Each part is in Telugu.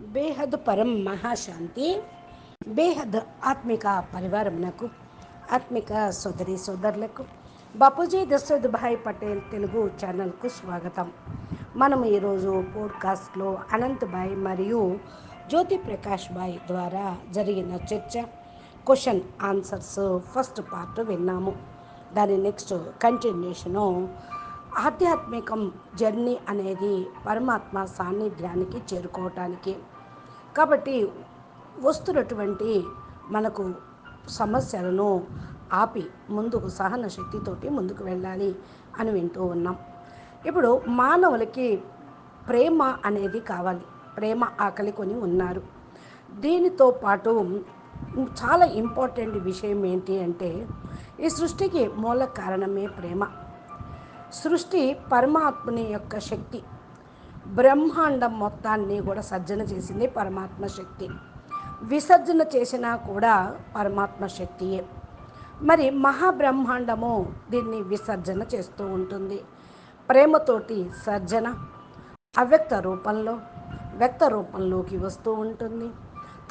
బేహద్ పరం మహాశాంతి బేహద్ ఆత్మిక పరివారమునకు ఆత్మిక సోదరి సోదరులకు బాపూజీ దశరథ్ భాయ్ పటేల్ తెలుగు ఛానల్కు స్వాగతం. మనం ఈరోజు పోడ్కాస్ట్లో అనంత్ భాయ్ మరియు జ్యోతి ప్రకాష్ భాయ్ ద్వారా జరిగిన చర్చ క్వశ్చన్ ఆన్సర్స్ ఫస్ట్ పార్ట్ విన్నాము. దాని నెక్స్ట్ కంటిన్యూషను ఆధ్యాత్మికం జర్నీ అనేది పరమాత్మ సాన్నిధ్యానికి చేరుకోవటానికి కాబట్టి వస్తున్నటువంటి మనకు సమస్యలను ఆపి ముందుకు సహన శక్తితోటి ముందుకు వెళ్ళాలి అని వింటూ ఉన్నాం. ఇప్పుడు మానవులకి ప్రేమ అనేది కావాలి. ప్రేమ ఆకలి కొని ఉన్నారు. దీనితో పాటు చాలా ఇంపార్టెంట్ విషయం ఏంటి అంటే ఈ సృష్టికి మూల కారణమే ప్రేమ. సృష్టి పరమాత్మని యొక్క శక్తి. బ్రహ్మాండం మొత్తాన్ని కూడా సర్జన చేసింది పరమాత్మ శక్తి. విసర్జన చేసినా కూడా పరమాత్మ శక్తియే. మరి మహాబ్రహ్మాండము దీన్ని విసర్జన చేస్తూ ఉంటుంది. ప్రేమతోటి సర్జన అవ్యక్త రూపంలో వ్యక్త రూపంలోకి వస్తూ ఉంటుంది.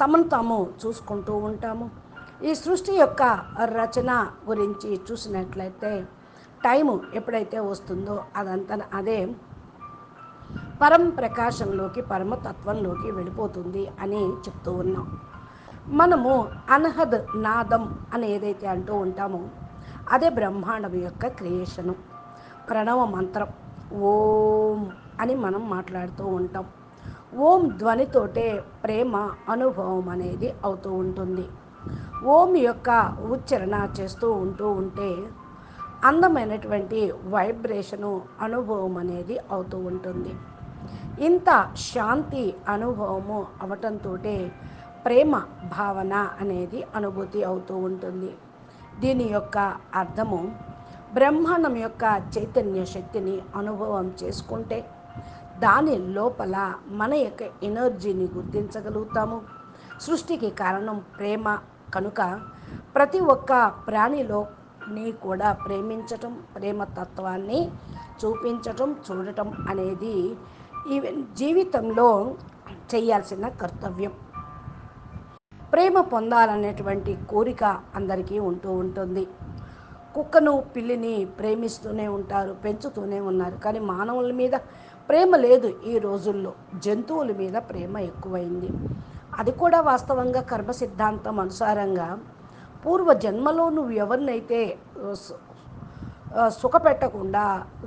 తమను తాము చూసుకుంటూ ఉంటాము. ఈ సృష్టి యొక్క రచన గురించి చూసినట్లయితే టైము ఎప్పుడైతే వస్తుందో అదంతా అదే పరం ప్రకాశంలోకి పరమతత్వంలోకి వెళ్ళిపోతుంది అని చెప్తూ ఉన్నాం. మనము అనహద్ నాదం అని ఏదైతే అంటూ ఉంటామో అదే బ్రహ్మాండం యొక్క క్రియేషను ప్రణవ మంత్రం ఓం అని మనం మాట్లాడుతూ ఉంటాం. ఓం ధ్వనితోటే ప్రేమ అనుభవం అనేది అవుతూ ఉంటుంది. ఓం యొక్క ఉచ్చరణ చేస్తూ ఉంటూ ఉంటే అందమైనటువంటి వైబ్రేషను అనుభవం అనేది అవుతూ ఉంటుంది. ఇంత శాంతి అనుభవము అవటంతో ప్రేమ భావన అనేది అనుభూతి అవుతూ ఉంటుంది. దీని యొక్క అర్థము బ్రహ్మాండం యొక్క చైతన్య శక్తిని అనుభవం చేసుకుంటే దాని లోపల మన యొక్క ఎనర్జీని గుర్తించగలుగుతాము. సృష్టికి కారణం ప్రేమ. కనుక ప్రతి ఒక్క ప్రాణిలో నీ కూడా ప్రేమించటం ప్రేమ తత్వాన్ని చూపించటం చూడటం అనేది ఈవెన్ జీవితంలో చేయాల్సిన కర్తవ్యం. ప్రేమ పొందాలనేటువంటి కోరిక అందరికీ ఉంటూ ఉంటుంది. కుక్కను పిల్లిని ప్రేమిస్తూనే ఉంటారు పెంచుతూనే ఉన్నారు. కానీ మానవుల మీద ప్రేమ లేదు ఈ రోజుల్లో. జంతువుల మీద ప్రేమ ఎక్కువైంది. అది కూడా వాస్తవంగా కర్మ సిద్ధాంతం అనుసారంగా పూర్వ జన్మలో నువ్వు ఎవరినైతే సుఖపెట్టకుండా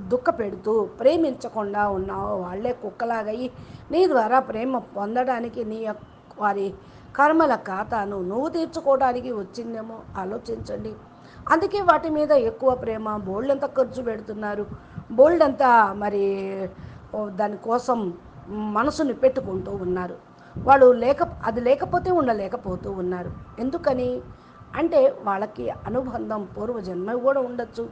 దుఃఖ పెడుతూ ప్రేమించకుండా ఉన్నావో వాళ్ళే కుక్కలాగయి నీ ద్వారా ప్రేమ పొందడానికి నీ వారి కర్మల ఖాతాను నువ్వు తీర్చుకోవడానికి వచ్చిందేమో ఆలోచించండి. అందుకే వాటి మీద ఎక్కువ ప్రేమ బోల్డంతా ఖర్చు పెడుతున్నారు. బోల్డ్ అంతా మరి దానికోసం మనసుని పెట్టుకుంటూ ఉన్నారు. వాళ్ళు లేక అది లేకపోతే ఉండలేకపోతూ ఉన్నారు. ఎందుకని? అంటే వాళ్ళకి అనుబంధం పూర్వజన్మ కూడా ఉండొచ్చు.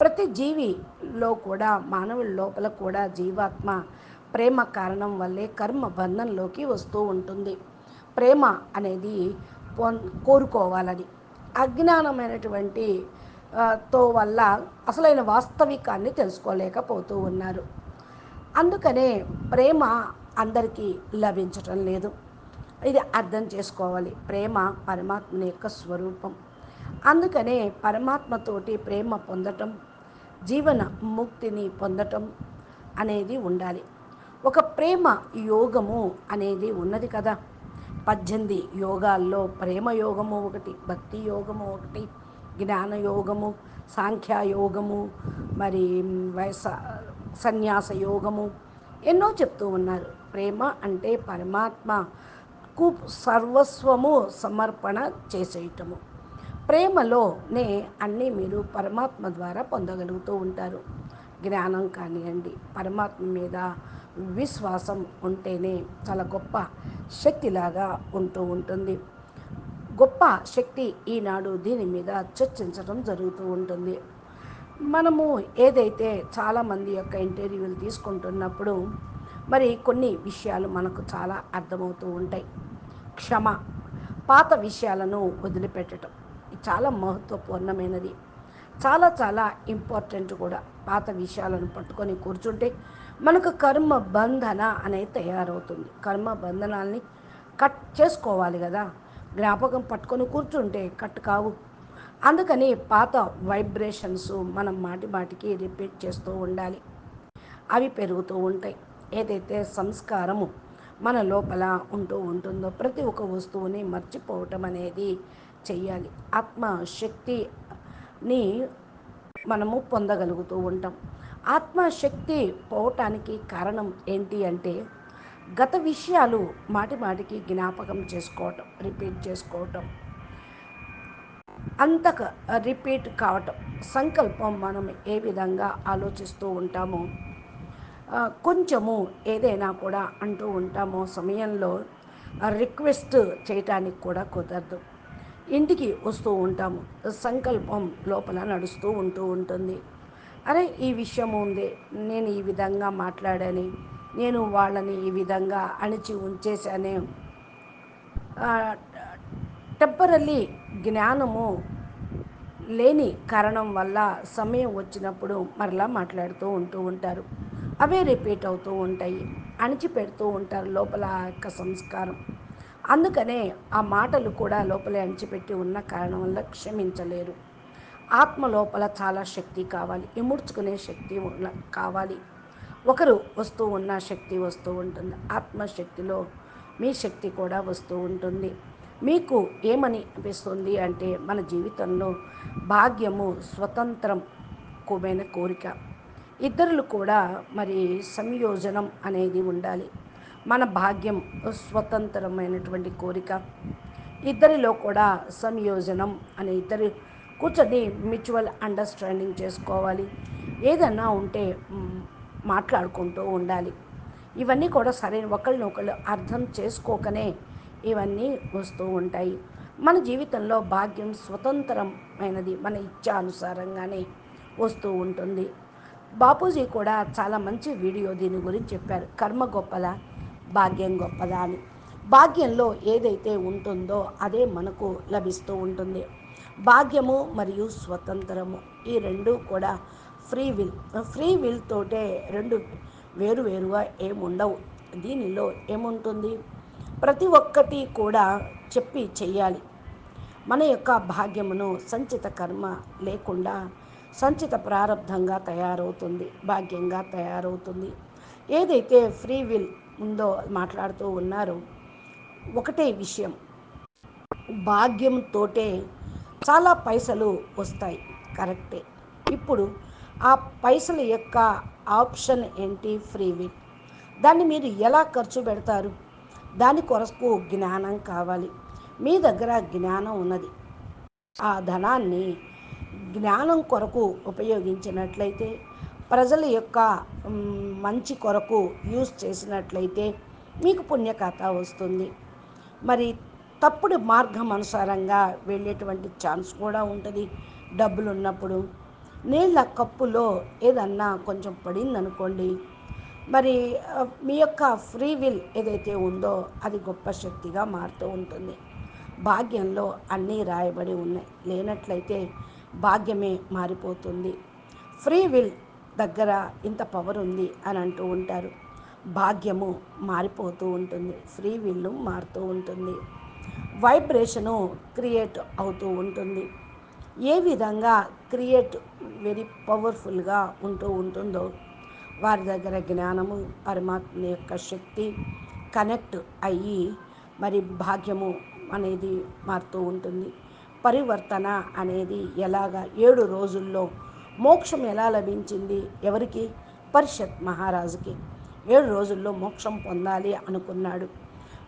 ప్రతి జీవిలో కూడా మానవుల లోపల కూడా జీవాత్మ ప్రేమ కారణం వల్లే కర్మ బంధంలోకి వస్తూ ఉంటుంది. ప్రేమ అనేది కోరుకోవాలని. అజ్ఞానమైనటువంటి తో వల్ల అసలైన వాస్తవికాన్ని తెలుసుకోలేకపోతూ ఉన్నారు. అందుకనే ప్రేమ అందరికీ లభించటం లేదు. ఇది అర్థం చేసుకోవాలి. ప్రేమ పరమాత్మని యొక్క స్వరూపం. అందుకనే పరమాత్మతోటి ప్రేమ పొందటం జీవన ముక్తిని పొందటం అనేది ఉండాలి. ఒక ప్రేమ యోగము అనేది ఉన్నది కదా. పద్దెనిమిది యోగాల్లో ప్రేమ యోగము ఒకటి భక్తి యోగము ఒకటి జ్ఞాన యోగము సాంఖ్యయోగము మరి వయస సన్యాస యోగము ఎన్నో చెప్తూ ఉన్నారు. ప్రేమ అంటే పరమాత్మకు సర్వస్వము సమర్పణ చేసేయటము. ప్రేమలోనే అన్నీ మీరు పరమాత్మ ద్వారా పొందగలుగుతూ ఉంటారు. జ్ఞానం కానివ్వండి పరమాత్మ మీద విశ్వాసం ఉంటేనే చాలా గొప్ప శక్తిలాగా ఉంటూ ఉంటుంది. గొప్ప శక్తి ఈనాడు దీని మీద చర్చించడం జరుగుతూ ఉంటుంది. మనము ఏదైతే చాలామంది యొక్క ఇంటర్వ్యూలు తీసుకుంటున్నప్పుడు మరి కొన్ని విషయాలు మనకు చాలా అర్థమవుతూ ఉంటాయి. క్షమ పాత విషయాలను వదిలిపెట్టడం చాలా మహత్వపూర్ణమైనది. చాలా చాలా ఇంపార్టెంట్ కూడా. పాత విషయాలను పట్టుకొని కూర్చుంటే మనకు కర్మ బంధన అనేది తయారవుతుంది. కర్మ బంధనాల్ని కట్ చేసుకోవాలి కదా. జ్ఞాపకం పట్టుకొని కూర్చుంటే కట్ కావు. అందుకని పాత వైబ్రేషన్స్ మనం మాటి మాటికి రిపీట్ చేస్తూ ఉండాలి. అవి పెరుగుతూ ఉంటాయి. ఏదైతే సంస్కారము మన లోపల ఉంటూ ఉంటుందో ప్రతి ఒక్క వస్తువుని మర్చిపోవటం అనేది చెయ్యాలి. ఆత్మశక్తిని మనము పొందగలుగుతూ ఉంటాం. ఆత్మశక్తి పోవటానికి కారణం ఏంటి అంటే గత విషయాలు మాటి మాటికి జ్ఞాపకం చేసుకోవటం రిపీట్ చేసుకోవటం అంతక రిపీట్ కావటం సంకల్పం మనం ఏ విధంగా ఆలోచిస్తూ ఉంటామో కొంచెము ఏదైనా కూడా అంటూ ఉంటామో సమయంలో రిక్వెస్ట్ చేయటానికి కూడా కుదరదు. ఇంటికి వస్తూ ఉంటాము. సంకల్పం లోపల నడుస్తూ ఉంటూ ఉంటుంది. అరే ఈ విషయం ఉంది. నేను ఈ విధంగా మాట్లాడని నేను వాళ్ళని ఈ విధంగా అణిచి ఉంచేశానే. టెంపరల్లీ జ్ఞానము లేని కారణం వల్ల సమయం వచ్చినప్పుడు మరలా మాట్లాడుతూ ఉంటూ ఉంటారు. అవే రిపీట్ అవుతూ ఉంటాయి. అణిచిపెడుతూ ఉంటారు లోపల యొక్క సంస్కారం. అందుకనే ఆ మాటలు కూడా లోపలే అణిచిపెట్టి ఉన్న కారణం వల్ల క్షమించలేరు. ఆత్మ లోపల చాలా శక్తి కావాలి. ఇముడ్చుకునే శక్తి కావాలి. ఒకరు వస్తూ ఉన్న శక్తి వస్తూ ఉంటుంది. ఆత్మశక్తిలో మీ శక్తి కూడా వస్తూ ఉంటుంది. మీకు ఏమని అనిపిస్తుంది అంటే మన జీవితంలో భాగ్యము స్వతంత్రం కోమైన కోరిక. ఇద్దరులు కూడా మరి సంయోజనం అనేది ఉండాలి. మన భాగ్యం స్వతంత్రమైనటువంటి కోరిక. ఇద్దరిలో కూడా సంయోజనం అనే ఇద్దరు కూర్చొని మ్యూచువల్ అండర్స్టాండింగ్ చేసుకోవాలి. ఏదన్నా ఉంటే మాట్లాడుకుంటూ ఉండాలి. ఇవన్నీ కూడా సరైన ఒకళ్ళనొకళ్ళు అర్థం చేసుకోకనే ఇవన్నీ వస్తూ ఉంటాయి. మన జీవితంలో భాగ్యం స్వతంత్రమైనది మన ఇచ్ఛానుసారంగానే వస్తూ ఉంటుంది. బాపూజీ కూడా చాలా మంచి వీడియో దీని గురించి చెప్పారు. కర్మ గొప్పల? భాగ్యం గొప్పదా అని భాగ్యంలో ఏదైతే ఉంటుందో అదే మనకు లభిస్తూ ఉంటుంది. భాగ్యము మరియు స్వతంత్రము ఈ రెండు కూడా ఫ్రీ విల్ ఫ్రీ విల్ తోటే రెండు వేరు వేరుగా ఏముండవు. దీనిలో ఏముంటుంది? ప్రతి ఒక్కటి కూడా చెప్పి చెయ్యాలి. మన యొక్క భాగ్యమును సంచిత కర్మ లేకుండా సంచిత ప్రారంధంగా తయారవుతుంది భాగ్యంగా తయారవుతుంది. ఏదైతే ఫ్రీ విల్ ఉందో మాట్లాడుతూ ఉన్నారో ఒకటే విషయం. భాగ్యంతోటే చాలా పైసలు వస్తాయి. కరెక్టే. ఇప్పుడు ఆ పైసల యొక్క ఆప్షన్ ఏంటి ఫ్రీ విల్? దాన్ని మీరు ఎలా ఖర్చు పెడతారు? దాని కొరకు జ్ఞానం కావాలి. మీ దగ్గర జ్ఞానం ఉన్నది. ఆ ధనాన్ని జ్ఞానం కొరకు ఉపయోగించినట్లయితే ప్రజల యొక్క మంచి కొరకు యూజ్ చేసినట్లయితే మీకు పుణ్యకథ వస్తుంది. మరి తప్పుడు మార్గం అనుసారంగా వెళ్ళేటువంటి ఛాన్స్ కూడా ఉంటుంది. డబ్బులు ఉన్నప్పుడు నీళ్ళ కప్పులో ఏదన్నా కొంచెం పడిందనుకోండి మరి మీ యొక్క ఫ్రీ విల్ ఏదైతే ఉందో అది గొప్ప శక్తిగా మారుతూ ఉంటుంది. భాగ్యంలో అన్నీ రాయబడి ఉన్నాయి. లేనట్లయితే భాగ్యమే మారిపోతుంది. ఫ్రీ విల్ దగ్గర ఇంత పవర్ ఉంది అని అంటూ ఉంటారు. భాగ్యము మారిపోతూ ఉంటుంది. ఫ్రీ విల్లు మారుతూ ఉంటుంది. వైబ్రేషను క్రియేట్ అవుతూ ఉంటుంది. ఏ విధంగా క్రియేట్ వెరీ పవర్ఫుల్గా ఉంటూ ఉంటుందో వారి దగ్గర జ్ఞానము పరమాత్మ యొక్క శక్తి కనెక్ట్ అయ్యి మరి భాగ్యము అనేది మారుతూ ఉంటుంది. పరివర్తన అనేది ఎలాగా ఏడు రోజుల్లో మోక్షం ఎలా లభించింది? ఎవరికి? పరిషత్ మహారాజుకి. ఏడు రోజుల్లో మోక్షం పొందాలి అనుకున్నాడు.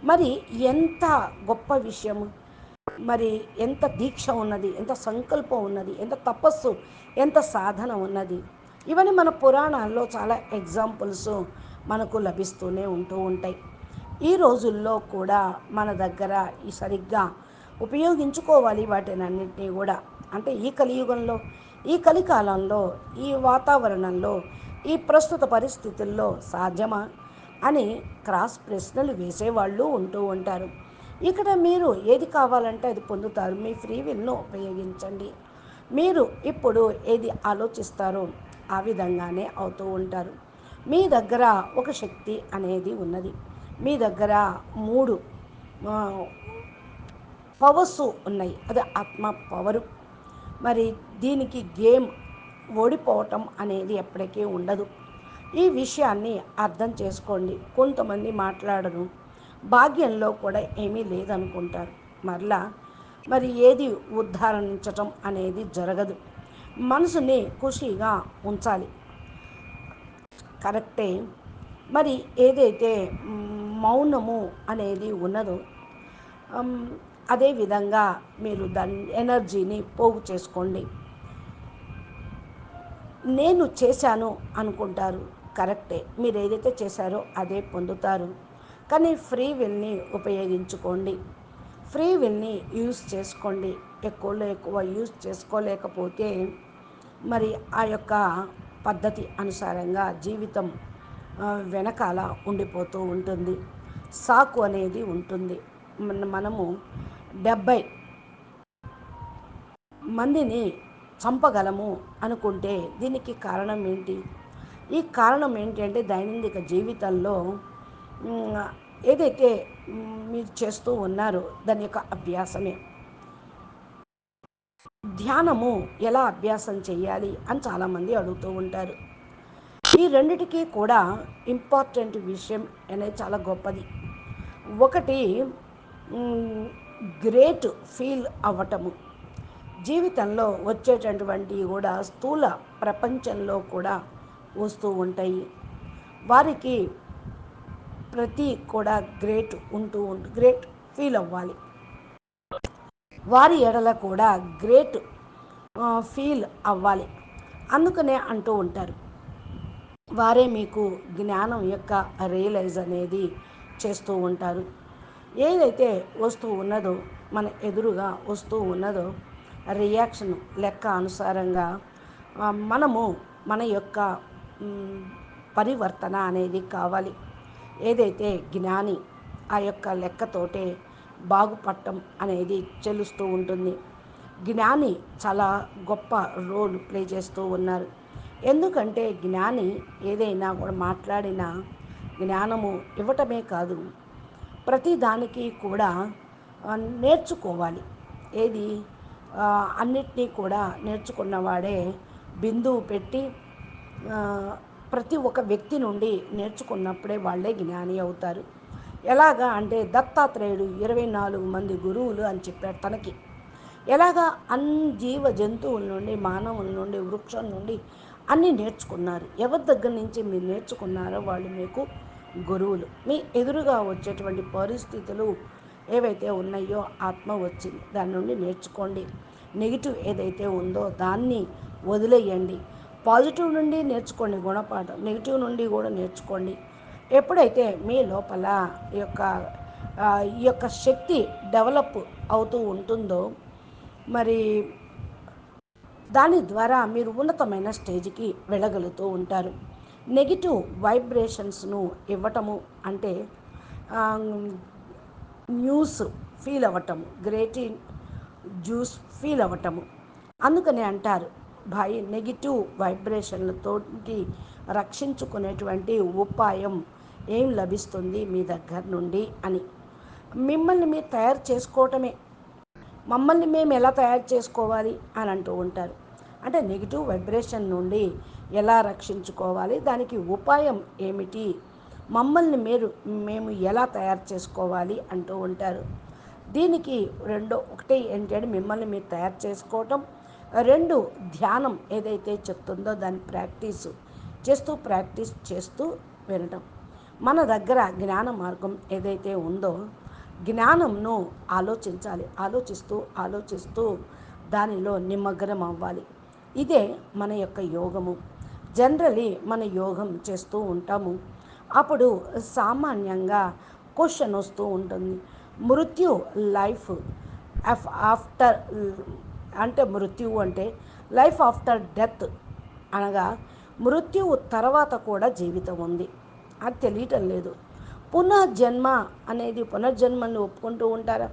మరి ఎంత గొప్ప విషయము? మరి ఎంత దీక్ష ఉన్నది? ఎంత సంకల్పం ఉన్నది? ఎంత తపస్సు? ఎంత సాధన ఉన్నది? ఇవన్నీ మన పురాణాల్లో చాలా ఎగ్జాంపుల్స్ మనకు లభిస్తూనే ఉంటూ ఉంటాయి. ఈ రోజుల్లో కూడా మన దగ్గర ఈ సరిగ్గా ఉపయోగించుకోవాలి వాటిని అన్నింటినీ కూడా. అంటే ఈ కలియుగంలో ఈ కలికాలంలో ఈ వాతావరణంలో ఈ ప్రస్తుత పరిస్థితుల్లో సాధ్యమా అని క్రాస్ ప్రశ్నలు వేసేవాళ్ళు ఉంటూ ఉంటారు. ఇక్కడ మీరు ఏది కావాలంటే అది పొందుతారు. మీ ఫ్రీ విల్ను ఉపయోగించండి. మీరు ఇప్పుడు ఏది ఆలోచిస్తారో ఆ విధంగానే అవుతూ ఉంటారు. మీ దగ్గర ఒక శక్తి అనేది ఉన్నది. మీ దగ్గర మూడు పవర్స్ ఉన్నాయి. అది ఆత్మ పవరు. మరి దీనికి గేమ్ ఓడిపోవటం అనేది ఎప్పటికీ ఉండదు. ఈ విషయాన్ని అర్థం చేసుకోండి. కొంతమంది మాట్లాడరు. భాగ్యంలో కూడా ఏమీ లేదనుకుంటారు. మరలా మరి ఏది ఉద్ధారించటం అనేది జరగదు. మనసుని ఖుషీగా ఉంచాలి. కరెక్టే. మరి ఏదైతే మౌనము అనేది ఉన్నదో అదేవిధంగా మీరు దాని ఎనర్జీని పోగు చేసుకోండి. నేను చేశాను అనుకుంటారు. కరెక్టే. మీరు ఏదైతే చేశారో అదే పొందుతారు. కానీ ఫ్రీ విల్ని ఉపయోగించుకోండి. ఫ్రీ విల్ని యూజ్ చేసుకోండి. ఎక్కువలో ఎక్కువ యూస్ చేసుకోలేకపోతే మరి ఆ యొక్క పద్ధతి అనుసారంగా జీవితం వెనకాల ఉండిపోతూ ఉంటుంది. సాకు అనేది ఉంటుంది. మనము డెబ్బై మందిని చంపగలము అనుకుంటే దీనికి కారణం ఏంటి? ఈ కారణం ఏంటంటే దైనందిక జీవితంలో ఏదైతే మీరు చేస్తూ ఉన్నారో దాని యొక్క అభ్యాసమే. ధ్యానము ఎలా అభ్యాసం చేయాలి అని చాలామంది అడుగుతూ ఉంటారు. ఈ రెండిటికీ కూడా ఇంపార్టెంట్ విషయం అనేది చాలా గొప్పది. ఒకటి గ్రేట్ ఫీల్ అవ్వటము. జీవితంలో వచ్చేటటువంటి కూడా స్థూల ప్రపంచంలో కూడా వస్తూ ఉంటాయి. వారికి ప్రతి కూడా గ్రేట్ ఉంటూ ఉంటూ గ్రేట్ ఫీల్ అవ్వాలి. వారి ఎడల కూడా గ్రేట్ ఫీల్ అవ్వాలి. అందుకనే అంటూ ఉంటారు. వారే మీకు జ్ఞానం యొక్క రియలైజ్ అనేది చేస్తూ ఉంటారు. ఏదైతే వస్తూ ఉన్నదో మన ఎదురుగా వస్తూ ఉన్నదో రియాక్షన్ లెక్క అనుసారంగా మనము మన యొక్క పరివర్తన అనేది కావాలి. ఏదైతే జ్ఞాని ఆ యొక్క లెక్కతోటే బాగుపడటం అనేది చెలుస్తూ ఉంటుంది. జ్ఞాని చాలా గొప్ప రోల్ ప్లే చేస్తూ ఉన్నారు. ఎందుకంటే జ్ఞాని ఏదైనా కూడా మాట్లాడిన జ్ఞానము ఇవ్వటమే కాదు ప్రతి దానికి కూడా నేర్చుకోవాలి. ఏది? అన్నిటినీ కూడా నేర్చుకున్నవాడే బిందువు పెట్టి ప్రతి ఒక్క వ్యక్తి నుండి నేర్చుకున్నప్పుడే వాళ్ళే జ్ఞాని అవుతారు. ఎలాగా అంటే దత్తాత్రేయుడు ఇరవై నాలుగు మంది గురువులు అని చెప్పాడు తనకి. ఎలాగా అన్ని జీవ జంతువుల నుండి మానవుల నుండి వృక్షం నుండి అన్నీ నేర్చుకున్నారు. ఎవరి దగ్గర నుంచి మీరు నేర్చుకున్నారో వాళ్ళు మీకు గురువులు. మీ ఎదురుగా వచ్చేటువంటి పరిస్థితులు ఏవైతే ఉన్నాయో ఆత్మ వచ్చింది. దాని నుండి నేర్చుకోండి. నెగిటివ్ ఏదైతే ఉందో దాన్ని వదిలేయండి. పాజిటివ్ నుండి నేర్చుకోండి గుణపాఠం. నెగిటివ్ నుండి కూడా నేర్చుకోండి. ఎప్పుడైతే మీ లోపల ఈ యొక్క ఈ యొక్క శక్తి డెవలప్ అవుతూ ఉంటుందో మరి దాని ద్వారా మీరు ఉన్నతమైన స్టేజ్కి వెళ్ళగలుగుతూ ఉంటారు. నెగిటివ్ వైబ్రేషన్స్ను ఇవ్వటము అంటే న్యూస్ ఫీల్ అవ్వటము గ్రేట్ జ్యూస్ ఫీల్ అవ్వటము. అందుకని అంటారు భాయ్ నెగిటివ్ వైబ్రేషన్లతో రక్షించుకునేటువంటి ఉపాయం ఏం లభిస్తుంది మీ దగ్గర నుండి? అని. మిమ్మల్ని మీరు తయారు చేసుకోవటమే. మమ్మల్ని మేము ఎలా తయారు చేసుకోవాలి? అని అంటూ ఉంటారు. అంటే నెగిటివ్ వైబ్రేషన్ నుండి ఎలా రక్షించుకోవాలి? దానికి ఉపాయం ఏమిటి? మమ్మల్ని మీరు మేము ఎలా తయారు చేసుకోవాలి అంటూ ఉంటారు. దీనికి రెండో ఒకటి ఏంటంటే మిమ్మల్ని మీరు తయారు చేసుకోవటం. రెండు ధ్యానం ఏదైతే చెప్తుందో దాని ప్రాక్టీస్ చేస్తూ ప్రాక్టీస్ చేస్తూ వినటం. మన దగ్గర జ్ఞాన మార్గం ఏదైతే ఉందో జ్ఞానంను ఆలోచించాలి. ఆలోచిస్తూ ఆలోచిస్తూ దానిలో నిమగ్నం అవ్వాలి. ఇదే మన యొక్క యోగము. జనరలీ మన యోగం చేస్తూ ఉంటాము. అప్పుడు సామాన్యంగా క్వశ్చన్ వస్తూ ఉంటుంది. మృత్యు లైఫ్ ఆఫ్టర్ అంటే మృత్యువు అంటే లైఫ్ ఆఫ్టర్ డెత్ అనగా మృత్యువు తర్వాత కూడా జీవితం ఉంది. అది తెలియటం లేదు. పునర్జన్మ అనేది పునర్జన్మని ఒప్పుకుంటూ ఉంటారా?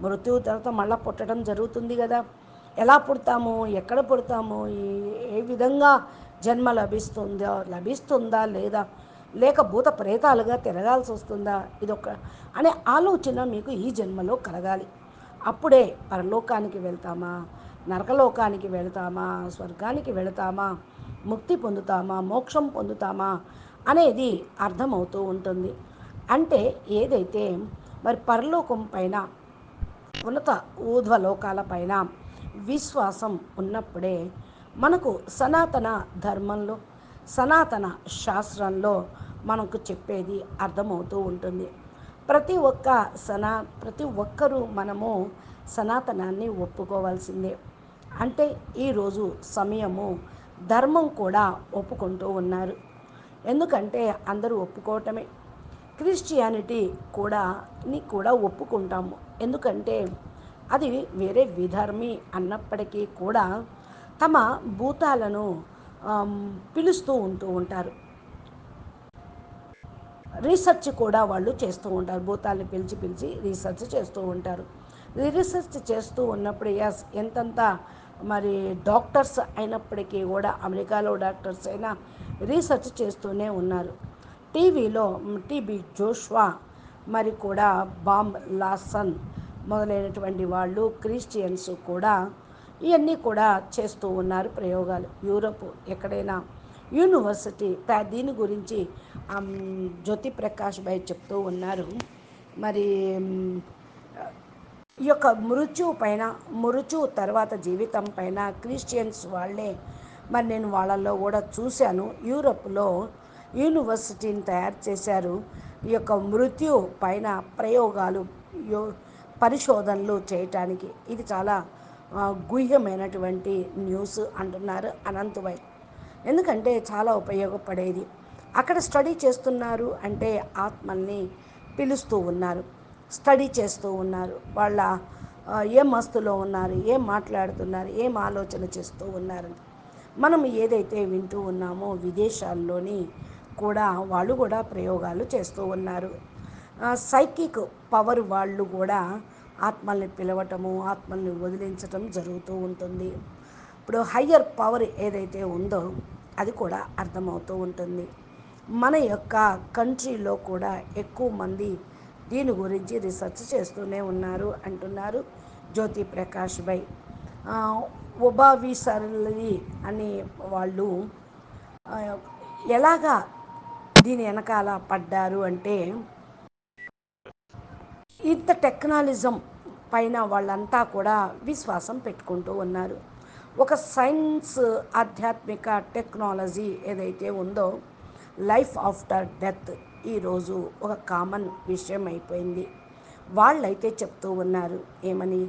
మృత్యువు తర్వాత మళ్ళీ పుట్టడం జరుగుతుంది కదా. ఎలా పుడతాము? ఎక్కడ పుడతాము? ఏ విధంగా జన్మ లభిస్తుందా లభిస్తుందా లేదా? లేక భూత ప్రేతాలుగా తిరగాల్సి వస్తుందా? ఇదొక అనే ఆలోచన మీకు ఈ జన్మలో కలగాలి. అప్పుడే పరలోకానికి వెళ్తామా? నరకలోకానికి వెళ్తామా? స్వర్గానికి వెళతామా? ముక్తి పొందుతామా? మోక్షం పొందుతామా? అనేది అర్థమవుతూ ఉంటుంది. అంటే ఏదైతే మరి పరలోకం పైన ఉన్నత ఊర్ధ్వలోకాల పైన విశ్వాసం ఉన్నప్పుడే మనకు సనాతన ధర్మంలో సనాతన శాస్త్రంలో మనకు చెప్పేది అర్థమవుతూ ఉంటుంది. ప్రతి ఒక్క సనా ప్రతి ఒక్కరూ మనము సనాతనాన్ని ఒప్పుకోవాల్సిందే. అంటే ఈరోజు సమయము ధర్మం కూడా ఒప్పుకుంటూ ఉన్నారు. ఎందుకంటే అందరూ ఒప్పుకోవటమే. క్రిస్టియానిటీ కూడా ని కూడా ఒప్పుకుంటాము. ఎందుకంటే అది వేరే విధర్మి అన్నప్పటికీ కూడా తమ భూతాలను పిలుస్తూ ఉంటూ ఉంటారు. రీసెర్చ్ కూడా వాళ్ళు చేస్తూ ఉంటారు. భూతాన్ని పిలిచి పిలిచి రీసెర్చ్ చేస్తూ ఉంటారు. రీసెర్చ్ చేస్తూ ఉన్నప్పుడు ఎస్ ఎంతంత మరి డాక్టర్స్ అయినప్పటికీ కూడా అమెరికాలో డాక్టర్స్ అయినా రీసెర్చ్ చేస్తూనే ఉన్నారు. టీవీలో టీబీ జోష్వా మరి కూడా బాంబ్ లాసన్ మొదలైనటువంటి వాళ్ళు క్రిస్టియన్స్ కూడా ఇవన్నీ కూడా చేస్తూ ఉన్నారు ప్రయోగాలు. యూరప్ ఎక్కడైనా యూనివర్సిటీ దీని గురించి జ్యోతి ప్రకాష్ భాయ్ చెప్తూ ఉన్నారు. మరి ఈ యొక్క మృత్యు పైన మృత్యు తర్వాత జీవితం పైన క్రిస్టియన్స్ వాళ్ళే మరి నేను వాళ్ళల్లో కూడా చూశాను. యూరప్లో యూనివర్సిటీని తయారు చేశారు. ఈ యొక్క మృత్యు పైన ప్రయోగాలు పరిశోధనలు చేయటానికి. ఇది చాలా గుహ్యమైనటువంటి న్యూస్ అంటున్నారు అనంతవై ఎందుకంటే చాలా ఉపయోగపడేది. అక్కడ స్టడీ చేస్తున్నారు అంటే ఆత్మల్ని పిలుస్తూ ఉన్నారు. స్టడీ చేస్తూ ఉన్నారు. వాళ్ళ ఏ మస్తులో ఉన్నారు ఏం మాట్లాడుతున్నారు ఏం ఆలోచన చేస్తూ ఉన్నారు మనం ఏదైతే వింటూ ఉన్నామో విదేశాల్లోని కూడా వాళ్ళు కూడా ప్రయోగాలు చేస్తూ ఉన్నారు. సైకిక్ పవర్ వాళ్ళు కూడా ఆత్మల్ని పిలవటము ఆత్మల్ని వదిలించటం జరుగుతూ ఉంటుంది. ఇప్పుడు హయ్యర్ పవర్ ఏదైతే ఉందో అది కూడా అర్థమవుతూ ఉంటుంది. మన యొక్క కంట్రీలో కూడా ఎక్కువ మంది దీని గురించి రీసెర్చ్ చేస్తూనే ఉన్నారు అంటున్నారు జ్యోతి ప్రకాష్ బై. ఒబావిసర్లి అనే వాళ్ళు ఎలాగా దీని వెనకాల పడ్డారు అంటే ఇంత టెక్నాలిజం పైన వాళ్ళంతా కూడా విశ్వాసం పెట్టుకుంటూ ఉన్నారు. ఒక సైన్స్ ఆధ్యాత్మిక టెక్నాలజీ ఏదైతే ఉందో లైఫ్ ఆఫ్టర్ డెత్ ఈరోజు ఒక కామన్ విషయం అయిపోయింది. వాళ్ళైతే చెప్తూ ఉన్నారు ఏమని?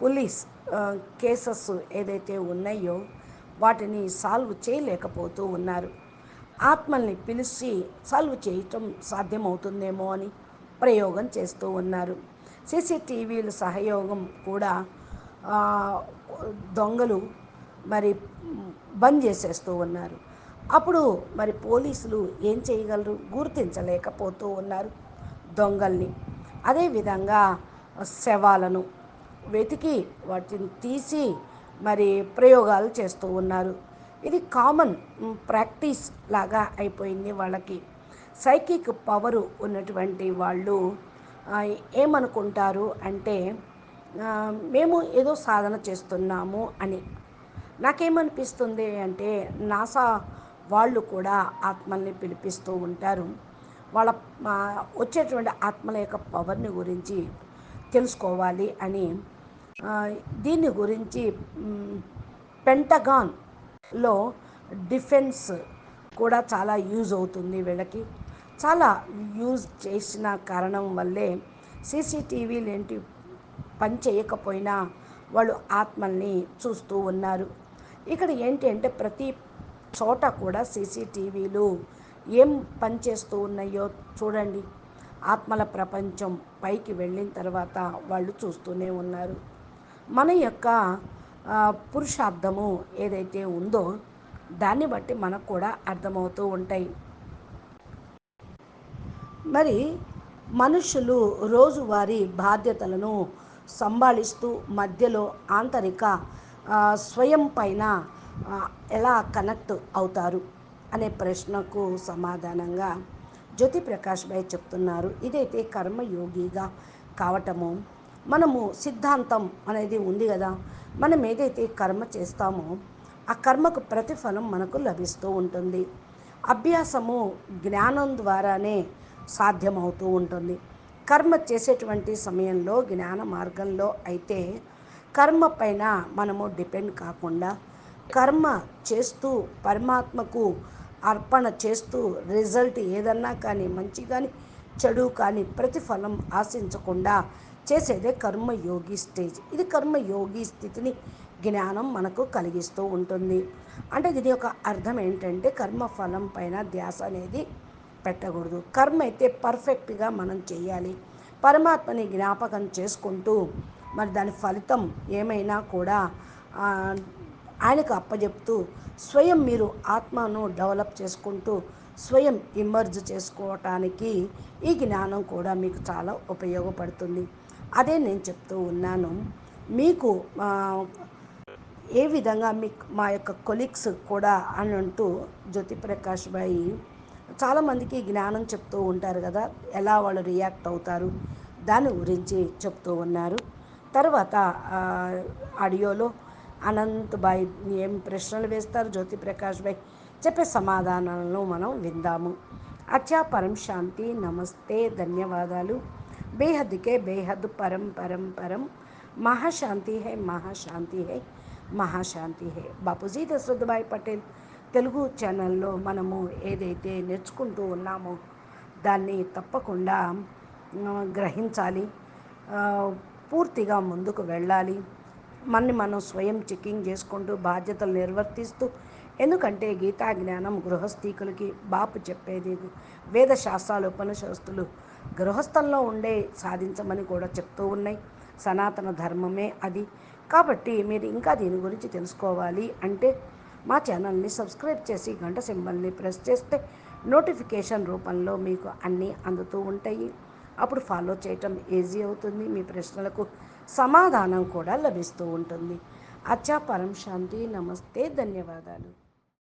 పోలీస్ కేసెస్ ఏదైతే ఉన్నాయో వాటిని సాల్వ్ చేయలేకపోతూ ఉన్నారు. ఆత్మల్ని పిలిచి సాల్వ్ చేయటం సాధ్యమవుతుందేమో అని ప్రయోగం చేస్తూ ఉన్నారు. సీసీటీవీల సహయోగం కూడా దొంగలు మరి బంద్ చేసేస్తూ ఉన్నారు. అప్పుడు మరి పోలీసులు ఏం చేయగలరు? గుర్తించలేకపోతూ ఉన్నారు దొంగల్ని. అదేవిధంగా శవాలను వెతికి వాటిని తీసి మరి ప్రయోగాలు చేస్తూ ఉన్నారు. ఇది కామన్ ప్రాక్టీస్ లాగా అయిపోయింది వాళ్ళకి. సైకిక్ పవరు ఉన్నటువంటి వాళ్ళు ఏమనుకుంటారు అంటే మేము ఏదో సాధన చేస్తున్నాము అని. నాకేమనిపిస్తుంది అంటే నాసా వాళ్ళు కూడా ఆత్మల్ని పిలిపిస్తూ ఉంటారు. వాళ్ళ వచ్చేటువంటి ఆత్మల యొక్క పవర్ని గురించి తెలుసుకోవాలి అని. దీని గురించి పెంటగాన్లో డిఫెన్స్ కూడా చాలా యూజ్ అవుతుంది వీళ్ళకి. చాలా యూజ్ చేసిన కారణం వల్లే సీసీటీవీలు ఏంటి పని చేయకపోయినా వాళ్ళు ఆత్మల్ని చూస్తూ ఉన్నారు. ఇక్కడ ఏంటి అంటే ప్రతి చోట కూడా సీసీటీవీలు ఏం పనిచేస్తూ ఉన్నాయో చూడండి. ఆత్మల ప్రపంచం పైకి వెళ్ళిన తర్వాత వాళ్ళు చూస్తూనే ఉన్నారు. మన యొక్క పురుషార్థము ఏదైతే ఉందో దాన్ని బట్టి మనకు కూడా అర్థమవుతూ ఉంటాయి. మరి మనుషులు రోజువారీ బాధ్యతలను సంభాళిస్తూ మధ్యలో ఆంతరిక స్వయం పైన ఎలా కనెక్ట్ అవుతారు అనే ప్రశ్నకు సమాధానంగా జ్యోతి ప్రకాష్ భాయ్ చెప్తున్నారు. ఇదైతే కర్మయోగిగా కావటము. మనము సిద్ధాంతం అనేది ఉంది కదా మనం ఏదైతే కర్మ చేస్తామో ఆ కర్మకు ప్రతిఫలం మనకు లభిస్తూ ఉంటుంది. అభ్యాసము జ్ఞానం ద్వారానే సాధ్యమవుతూ ఉంటుంది. కర్మ చేసేటువంటి సమయంలో జ్ఞాన మార్గంలో అయితే కర్మ పైన మనము డిపెండ్ కాకుండా కర్మ చేస్తూ పరమాత్మకు అర్పణ చేస్తూ రిజల్ట్ ఏదన్నా కానీ మంచి కానీ చెడు కానీ ప్రతిఫలం ఆశించకుండా చేసేదే కర్మయోగి స్టేజ్. ఇది కర్మయోగి స్థితిని జ్ఞానం మనకు కలిగిస్తూ ఉంటుంది. అంటే దీని యొక్క అర్థం ఏంటంటే కర్మ ఫలం పైన ధ్యాస అనేది పెట్టకూడదు. కర్మ అయితే పర్ఫెక్ట్గా మనం చేయాలి. పరమాత్మని జ్ఞాపకం చేసుకుంటూ మరి దాని ఫలితం ఏమైనా కూడా ఆయనకు అప్పచెప్తూ స్వయం మీరు ఆత్మను డెవలప్ చేసుకుంటూ స్వయం ఇమర్జ్ చేసుకోవటానికి ఈ జ్ఞానం కూడా మీకు చాలా ఉపయోగపడుతుంది. అదే నేను చెప్తూ ఉన్నాను. మీకు ఏ విధంగా మీ మా యొక్క కొలీగ్స్ కూడా అని అంటూ జ్యోతిప్రకాష్ బాయి చాలామందికి జ్ఞానం చెప్తూ ఉంటారు కదా ఎలా వాళ్ళు రియాక్ట్ అవుతారు దాని గురించి చెప్తూ ఉన్నారు. తర్వాత ఆడియోలో అనంత్ భాయ్ ఏం ప్రశ్నలు వేస్తారు జ్యోతి ప్రకాష్ భాయ్ చెప్పే సమాధానాలను మనం విందాము. అచ్చా పరం శాంతి నమస్తే ధన్యవాదాలు. బేహద్కే బేహద్ పరం పరం పరం. మహాశాంతి high మహాశాంతి high మహాశాంతి high. Bapuji Dashrathbhai Patel Telugu ఛానల్లో మనము ఏదైతే నేర్చుకుంటూ ఉన్నామో దాన్ని తప్పకుండా గ్రహించాలి పూర్తిగా ముందుకు వెళ్ళాలి. మనని మనం స్వయం చెకింగ్ చేసుకుంటూ బాధ్యతలు నిర్వర్తిస్తూ ఎందుకంటే గీతా జ్ఞానం గృహస్థీకులకి బాపు చెప్పేది వేద శాస్త్రాలు ఉపనిషస్తులు గృహస్థంలో ఉండే సాధించమని కూడా చెప్తూ ఉన్నాయి. సనాతన ధర్మమే అది. కాబట్టి మీరు ఇంకా దీని గురించి తెలుసుకోవాలి అంటే మా ఛానల్ని సబ్స్క్రైబ్ చేసి గంట సింబల్ని ప్రెస్ చేస్తే నోటిఫికేషన్ రూపంలో మీకు అన్నీ అందుతూ ఉంటాయి. అప్పుడు ఫాలో చేయటం ఈజీ అవుతుంది. మీ ప్రశ్నలకు సమాధానం కూడా లభిస్తూ ఉంటుంది. అచ్చా పరం శాంతి. నమస్తే. ధన్యవాదాలు.